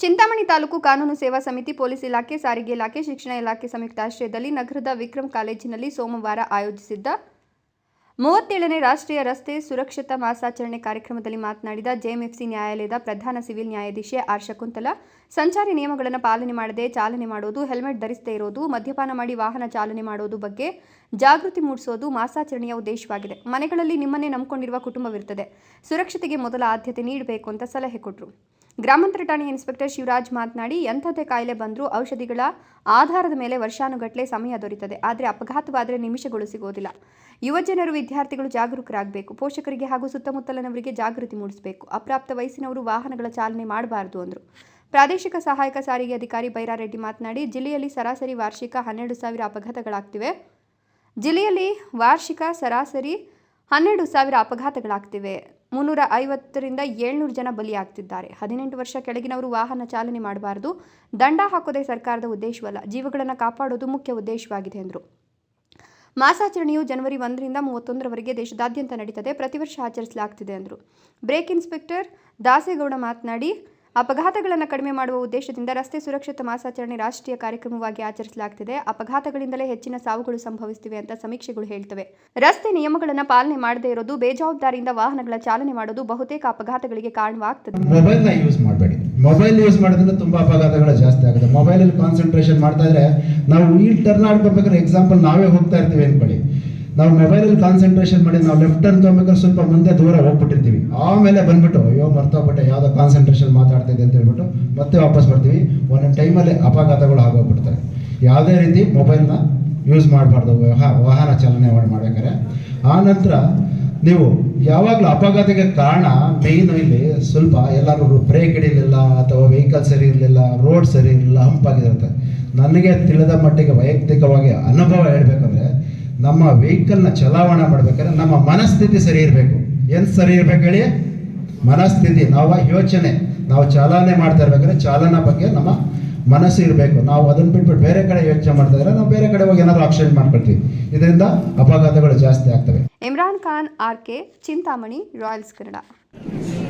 ಚಿಂತಾಮಣಿ ತಾಲೂಕು ಕಾನೂನು ಸೇವಾ ಸಮಿತಿ ಪೊಲೀಸ್ ಇಲಾಖೆ, ಸಾರಿಗೆ ಇಲಾಖೆ, ಶಿಕ್ಷಣ ಇಲಾಖೆ ಸಂಯುಕ್ತ ಆಶ್ರಯದಲ್ಲಿ ನಗರದ ವಿಕ್ರಮ್ ಕಾಲೇಜಿನಲ್ಲಿ ಸೋಮವಾರ ಆಯೋಜಿಸಿದ್ದ ಮೂವತ್ತೇಳನೇ ರಾಷ್ಟ್ರೀಯ ರಸ್ತೆ ಸುರಕ್ಷತಾ ಮಾಸಾಚರಣೆ ಕಾರ್ಯಕ್ರಮದಲ್ಲಿ ಮಾತನಾಡಿದ ಜೆಎಂಎಫ್ಸಿ ನ್ಯಾಯಾಲಯದ ಪ್ರಧಾನ ಸಿವಿಲ್ ನ್ಯಾಯಾಧೀಶೆ ಆರ್ ಶಕುಂತಲಾ ಸಂಚಾರಿ ನಿಯಮಗಳನ್ನು ಪಾಲನೆ ಮಾಡದೆ ಚಾಲನೆ ಮಾಡೋದು, ಹೆಲ್ಮೆಟ್ ಧರಿಸದೇ ಇರೋದು, ಮದ್ಯಪಾನ ಮಾಡಿ ವಾಹನ ಚಾಲನೆ ಮಾಡೋದು ಬಗ್ಗೆ ಜಾಗೃತಿ ಮೂಡಿಸುವುದು ಮಾಸಾಚರಣೆಯ ಉದ್ದೇಶವಾಗಿದೆ. ಮನೆಗಳಲ್ಲಿ ನಿಮ್ಮನ್ನೇ ನಂಬಿಕೊಂಡಿರುವ ಕುಟುಂಬವಿರುತ್ತದೆ. ಸುರಕ್ಷತೆಗೆ ಮೊದಲ ಆದ್ಯತೆ ನೀಡಬೇಕು ಅಂತ ಸಲಹೆ ಕೊಟ್ಟರು ಗ್ರಾಮಾಂತರ ಠಾಣೆಯ ಇನ್ಸ್ಪೆಕ್ಟರ್ ಶಿವರಾಜ್ ಮಾತನಾಡಿ, ಎಂಥದ್ದೇ ಕಾಯಿಲೆ ಬಂದರೂ ಔಷಧಿಗಳ ಆಧಾರದ ಮೇಲೆ ವರ್ಷಾನುಗಟ್ಟಲೆ ಸಮಯ ದೊರೀತದೆ. ಆದರೆ ಅಪಘಾತವಾದರೆ ನಿಮಿಷಗಳು ಸಿಗೋದಿಲ್ಲ. ಯುವಜನರು ವಿದ್ಯಾರ್ಥಿಗಳು ಜಾಗರೂಕರಾಗಬೇಕು. ಪೋಷಕರಿಗೆ ಹಾಗೂ ಸುತ್ತಮುತ್ತಲಿನವರಿಗೆ ಜಾಗೃತಿ ಮೂಡಿಸಬೇಕು. ಅಪ್ರಾಪ್ತ ವಯಸ್ಸಿನವರು ವಾಹನಗಳ ಚಾಲನೆ ಮಾಡಬಾರದು ಅಂದರು. ಪ್ರಾದೇಶಿಕ ಸಹಾಯಕ ಸಾರಿಗೆ ಅಧಿಕಾರಿ ಬೈರಾರೆಡ್ಡಿ ಮಾತನಾಡಿ, ಜಿಲ್ಲೆಯಲ್ಲಿ ಸರಾಸರಿ ವಾರ್ಷಿಕ ಹನ್ನೆರಡು ಸಾವಿರ ಅಪಘಾತಗಳಾಗ್ತಿವೆ. ಜಿಲ್ಲೆಯಲ್ಲಿ ವಾರ್ಷಿಕ ಸರಾಸರಿ ಹನ್ನೆರಡು ಸಾವಿರ ಅಪಘಾತಗಳಾಗ್ತಿವೆ. ಮುನ್ನೂರ ಐವತ್ತರಿಂದ ಏಳ್ನೂರು ಜನ ಬಲಿಯಾಗ್ತಿದ್ದಾರೆ. ಹದಿನೆಂಟು ವರ್ಷ ಕೆಳಗಿನವರು ವಾಹನ ಚಾಲನೆ ಮಾಡಬಾರದು. ದಂಡ ಹಾಕೋದೇ ಸರ್ಕಾರದ ಉದ್ದೇಶವಲ್ಲ. ಜೀವಗಳನ್ನು ಕಾಪಾಡೋದು ಮುಖ್ಯ ಉದ್ದೇಶವಾಗಿದೆ, ಎಂದರು. ಮಾಸಾಚರಣೆಯು ಜನವರಿ ಒಂದರಿಂದ ಮೂವತ್ತೊಂದರವರೆಗೆ ದೇಶದಾದ್ಯಂತ ನಡೀತದೆ. ಪ್ರತಿ ವರ್ಷ ಆಚರಿಸಲಾಗ್ತಿದೆ, ಎಂದರು. ಬ್ರೇಕ್ ಇನ್ಸ್ಪೆಕ್ಟರ್ ದಾಸೇಗೌಡ ಮಾತನಾಡಿ ಅಪಘಾತಗಳನ್ನು ಕಡಿಮೆ ಮಾಡುವ ಉದ್ದೇಶದಿಂದ ರಸ್ತೆ ಸುರಕ್ಷತಾ ಮಾಸಾಚರಣೆ ರಾಷ್ಟ್ರೀಯ ಕಾರ್ಯಕ್ರಮವಾಗಿ ಆಚರಿಸಲಾಗ್ತಿದೆ. ಅಪಘಾತಗಳಿಂದಲೇ ಹೆಚ್ಚಿನ ಸಾವುಗಳು ಸಂಭವಿಸುತ್ತಿವೆ ಅಂತ ಸಮೀಕ್ಷೆಗಳು ಹೇಳ್ತವೆ. ರಸ್ತೆ ನಿಯಮಗಳನ್ನು ಪಾಲನೆ ಮಾಡದೇ ಇರೋದು, ಬೇಜವಾಬ್ದಾರಿಯಿಂದ ವಾಹನಗಳ ಚಾಲನೆ ಮಾಡೋದು ಬಹುತೇಕ ಅಪಘಾತಗಳಿಗೆ ಕಾರಣವಾಗ್ತದೆ. ಮೊಬೈಲ್ನ ಯೂಸ್ ಮಾಡಬೇಡಿ. ಮೊಬೈಲ್ ಯೂಸ್ ಮಾಡೋದ್ರಿಂದ ತುಂಬಾ ಅಪಘಾತಗಳು ಜಾಸ್ತಿ ಆಗುತ್ತೆ. ಮೊಬೈಲಲ್ಲಿ ಕಾನ್ಸಂಟ್ರೇಷನ್ ಮಾಡ್ತಾ ಇದ್ರೆ, ನಾವು ಈ ಟರ್ನ್ ಆಡ್ಕೋಬೇಕಾದ್ರೆ ಎಕ್ಸಾಂಪಲ್ ನಾವೇ ಹೋಗ್ತಾ ಇರ್ತೀವಿ ಅನ್ಕೊಳ್ಳಿ. ನಾವು ಮೊಬೈಲಲ್ಲಿ ಕಾನ್ಸಂಟ್ರೇಷನ್ ಮಾಡಿ, ನಾವು ಲೆಫ್ಟ್ ಟರ್ನ್ ತೊಗೊಬೇಕಾದ್ರೆ ಸ್ವಲ್ಪ ಮುಂದೆ ದೂರ ಹೋಗ್ಬಿಟ್ಟಿರ್ತೀವಿ. ಆಮೇಲೆ ಬಂದ್ಬಿಟ್ಟು, ಅಯ್ಯೋ, ಮರ್ತೋಗ್ಬಿಟ್ಟೆ, ಯಾವುದೋ ಕಾನ್ಸಂಟ್ರೇಷನ್ ಮಾತಾಡ್ತಿದ್ದೆ ಅಂತ ಹೇಳ್ಬಿಟ್ಟು ಮತ್ತೆ ವಾಪಸ್ ಬರ್ತೀವಿ. ಒಂದೊಂದು ಟೈಮಲ್ಲಿ ಅಪಘಾತಗಳು ಆಗೋಗ್ಬಿಡ್ತಾರೆ ಯಾವುದೇ ರೀತಿ ಮೊಬೈಲ್ನ ಯೂಸ್ ಮಾಡಬಾರ್ದು. ವಾಹನ ಚಾಲನೆ ಮಾಡ್ಬೇಕಾದ್ರೆ. ಆ ನಂತರ ನೀವು ಯಾವಾಗಲೂ ಅಪಘಾತಕ್ಕೆ ಕಾರಣ ಮೇಯ್ನ್ ಇಲ್ಲಿ ಸ್ವಲ್ಪ ಎಲ್ಲರೂ ಬ್ರೇಕ್ ಹಿಡಿಲಿಲ್ಲ ಅಥವಾ ವೆಹಿಕಲ್ ಸರಿ ಇರಲಿಲ್ಲ ರೋಡ್ ಸರಿ ಇರಲಿಲ್ಲ ಹಂಪಾಗಿರುತ್ತೆ ನನಗೆ ತಿಳಿದ ಮಟ್ಟಿಗೆ ವೈಯಕ್ತಿಕವಾಗಿ ಅನುಭವ ಹೇಳ್ಬೇಕಂದ್ರೆ ನಮ್ಮ ವೆಹಿಕಲ್ನ ಚಲಾವಣೆ ಮಾಡ್ಬೇಕಾದ್ರೆ ನಮ್ಮ ಮನಸ್ಥಿತಿ ಸರಿ ಇರಬೇಕು. ಏನು ಸರಿ ಇರ್ಬೇಕು ಹೇಳಿ? ಮನಸ್ಥಿತಿ. ನಾವು ಯೋಚನೆ, ನಾವು ಚಾಲನೆ ಮಾಡ್ತಾ ಇರ್ಬೇಕಾದ್ರೆ ಚಾಲನಾ ಬಗ್ಗೆ ನಮ್ಮ ಮನಸ್ಸು ಇರಬೇಕು. ನಾವು ಅದನ್ನ ಬಿಟ್ಬಿಟ್ಟು ಬೇರೆ ಕಡೆ ಯೋಚನೆ ಮಾಡ್ತಾ ಇದ್ರೆ ನಾವು ಬೇರೆ ಕಡೆ ಹೋಗಿ ಏನಾದ್ರು ಆಕ್ಸಿಡೆಂಟ್ ಮಾಡ್ಕೊಳ್ತೀವಿ ಇದರಿಂದ ಅಪಘಾತಗಳು ಜಾಸ್ತಿ ಆಗ್ತವೆ. Imran Khan, R K, Chintamani, royals Kannada ♪